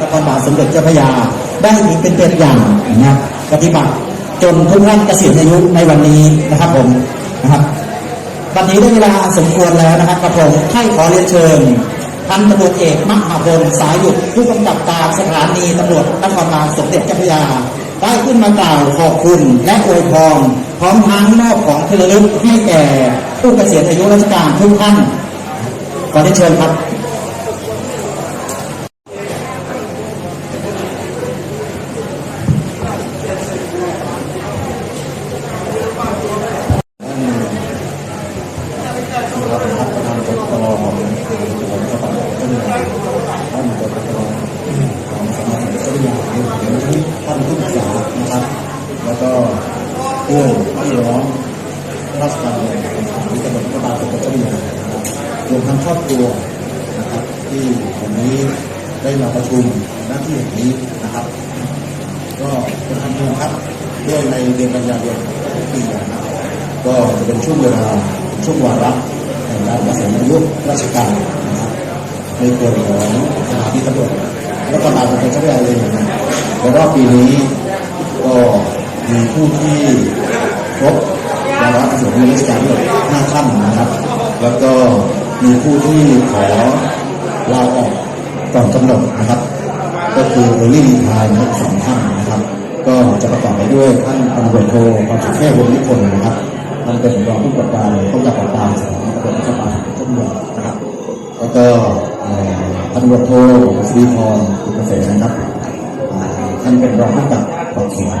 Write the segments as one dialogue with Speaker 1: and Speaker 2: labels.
Speaker 1: นครบาลสมเด็จเจ้าพระยา ได้ถือเป็นตัวอย่างนะปฏิบัติจนทุกท่านเกษียณอายุในวันนี้นะครับผมนะครับวันนี้ได้เวลาสมควรแล้วนะครับกระผมให้ขอเรียนเชิญพันตำรวจเอกมหาพลสายหยุดผู้กำกับการสถานีตำรวจนครบาลสมเด็จเจ้าพระยา ได้ขึ้นมากล่าวขอบคุณและอวยพรพร้อมทั้งมอบของที่ระลึกให้แก่ผู้เกษียณอายุราชการทุกท่านขอเรียนเชิญครับ
Speaker 2: ประทานกตลอของผมก็ต้องท่านท่านกตลของสมาชิกก็อยากให้เห็นท่านผู้ศึกษานะครับ แล้วก็เพื่อนพี่น้อง มีตำรวจก็ตามผมก็อยารวมทั้งครอบครัวนะครับ ที่วันนี้ได้มาประชุมหน้าที่แห่างนี้นะครับ ก็เป็นธรรมเนียมครับด้วยในเดือนกันยายนทุกปีนะครับก็จะเป็นช่วงเวลาช่วงวาระแห่งการเกษียณอายุราชการนะครับในส่วนของสถานีตำรวจและก็มาเป็นเจ้าหน้าที่เลยนะครับแล้วก็ปีนี้ก็มีผู้ที่ครบ วาระเกษียณอายุราชการด้วยห้าท่านนะครับ แล้วก็มีผู้ที่ขอลาออกก่อนกำหนดนะครับ ก็คือเอลี่รีทายนะสองท่านนะครับ ก็จะประกอบไปด้วยท่านพันตำรวจโทความสุขแค่วงนิพนธ์นะครับท่านเป็นรองผู้กำกับการป้องกันปราบปราสถานีตำรวจนครบาลต้นเมืองนะครับ แล้วก็พันตำรวจโทศรีพรคุณเกษมนะครับท่านเป็นรองผู้กำกับสอบสวน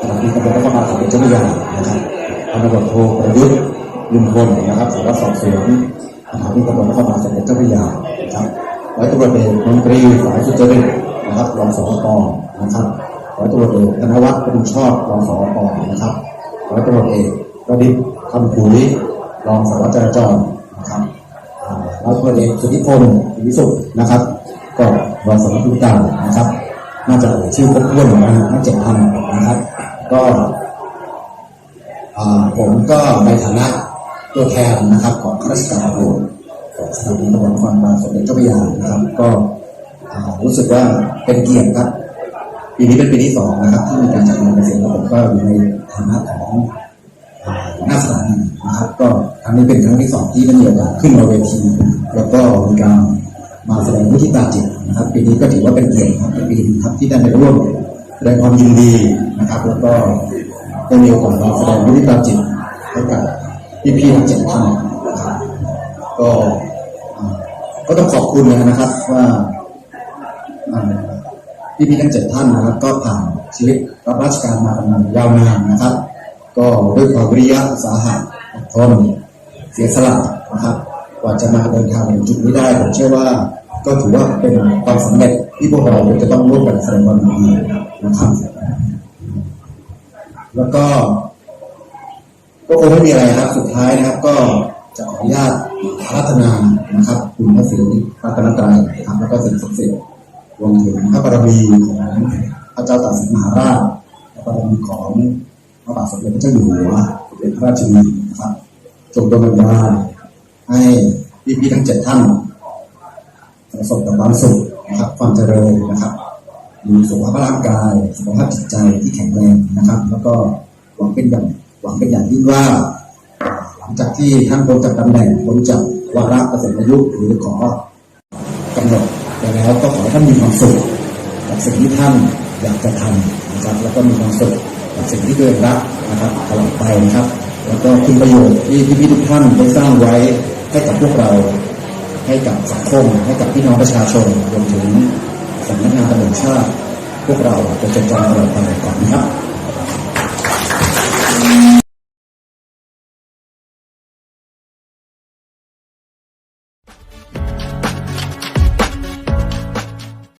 Speaker 2: สถานีตำรวจนครบาลสมเด็จเจ้าพรนะครับ พันตำรวจโทประยุทธ์ลุงพลนะครับสารวัตรสอบสวนสถานีตำรวจนครบาลสมเด็จเจ้าพระยานะครับร้อยตำรวจเอกมนตรีสายสุจริตนะครับรองสอปนะครับร้อยตำรวจเอกธนวัฒน์ประดุชอบรองสอปนะครับร้อยตำรวจเอกประดิษฐ์คำผุยรองสารวัตรจราจรนะครับร้อยตำรวจเอกสุทธิพงศ์วิสุทธ์นะครับก็รองสารวัตรผู้การนะครับ น่าจะชื่อครบถ้วนนะฮะทั้งเจ็ดท่านนะครับ ก็ ผมก็ในฐานะตัวแทนนะครับของข้าราชการตำรวจของสถานีตำรวจนครบาลสมเด็จเจ้าพระยานะครับ ก็รู้สึกว่าเป็นเกียรติครับปีนี้เป็นปีที่สองนะครับที่มีการจัดงานเกษียณแล้วผมก็อยู่ในฐานะของหน้าสถานีนะครับ ก็ครั้งนี้เป็นครั้งที่สองที่ได้มีโอกาสขึ้นมาเวทีแล้วก็มีการมาแสดงวิธีการจิตนะครับปีนี้ก็ถือว่าเป็นเกียรติครับเป็นปีครับที่ได้ไปร่วมแสดงความยินดีนะครับ แล้วก็ ได้มีโอกาสมาแสดงวิธีการจิตให้กับพี่ๆทั้งเจ็ดท่านนะครับก็ก็ต้องขอบคุณนะครับ ว่าอ่พี่ๆทั้งเจ็ดท่านนะครับ ก็ผ่านชีวิตรับราชการมากันมายาวนานนะครับ ก็ด้วยความวิริยะสาหะอดทนเสียสละนะครับกว่าจะมาเดินทางถึงจุดนี้ได้ผมเชื่อว่าก็ถือว่าเป็นความสำเร็จที่พวกเราจะต้องร่วมกันแสดงความยินดีนะครับ ก็ ก็คงไม่มีอะไรครับ สุดท้ายนะครับ ก็จะขออนุญาตอารัธนานะครับ คุณพระศรีรัตนตรัยนะครับแล้วก็สิ่งศักดิ์สิทธิ์รวมถึงพระบารมีของพระเจ้าตากสินมหาราชพระบารมีของพระบาทสมเด็จพระเจ้าอยู่หัวสมเด็จพระราชินีนะครับจงดลบันดาลให้พี่ๆทั้งเจ็ดท่านประสบแต่ความสุขนะครับ ความเจริญนะครับ มีสุขภาพร่างกาย สุขภาพจิตใจที่แข็งแรงนะครับ แล้วก็หวังเป็นอย่างหวังเป็นอย่างยิ่งว่า หลังจากที่ท่านพ้นจากตำแหน่งพ้นจากวาระเกษียณอายุหรือขอกำหนดไปแล้วก็ขอให้ท่านมีความสุขกับสิ่งที่ท่านอยากจะทำนะครับ แล้วก็มีความสุขกับสิ่งที่ตัวเองรักนะครับตลอดไปนะครับ แล้วก็คุณประโยชน์ที่พี่ๆทุกท่านได้สร้างไว้ให้กับพวกเรา ให้กับสังคมให้กับพี่น้องประชาชนรวมถึง สำนักงานตำรวจชาติพวกเราจะจดจำตลอดไปก่อนนะครับ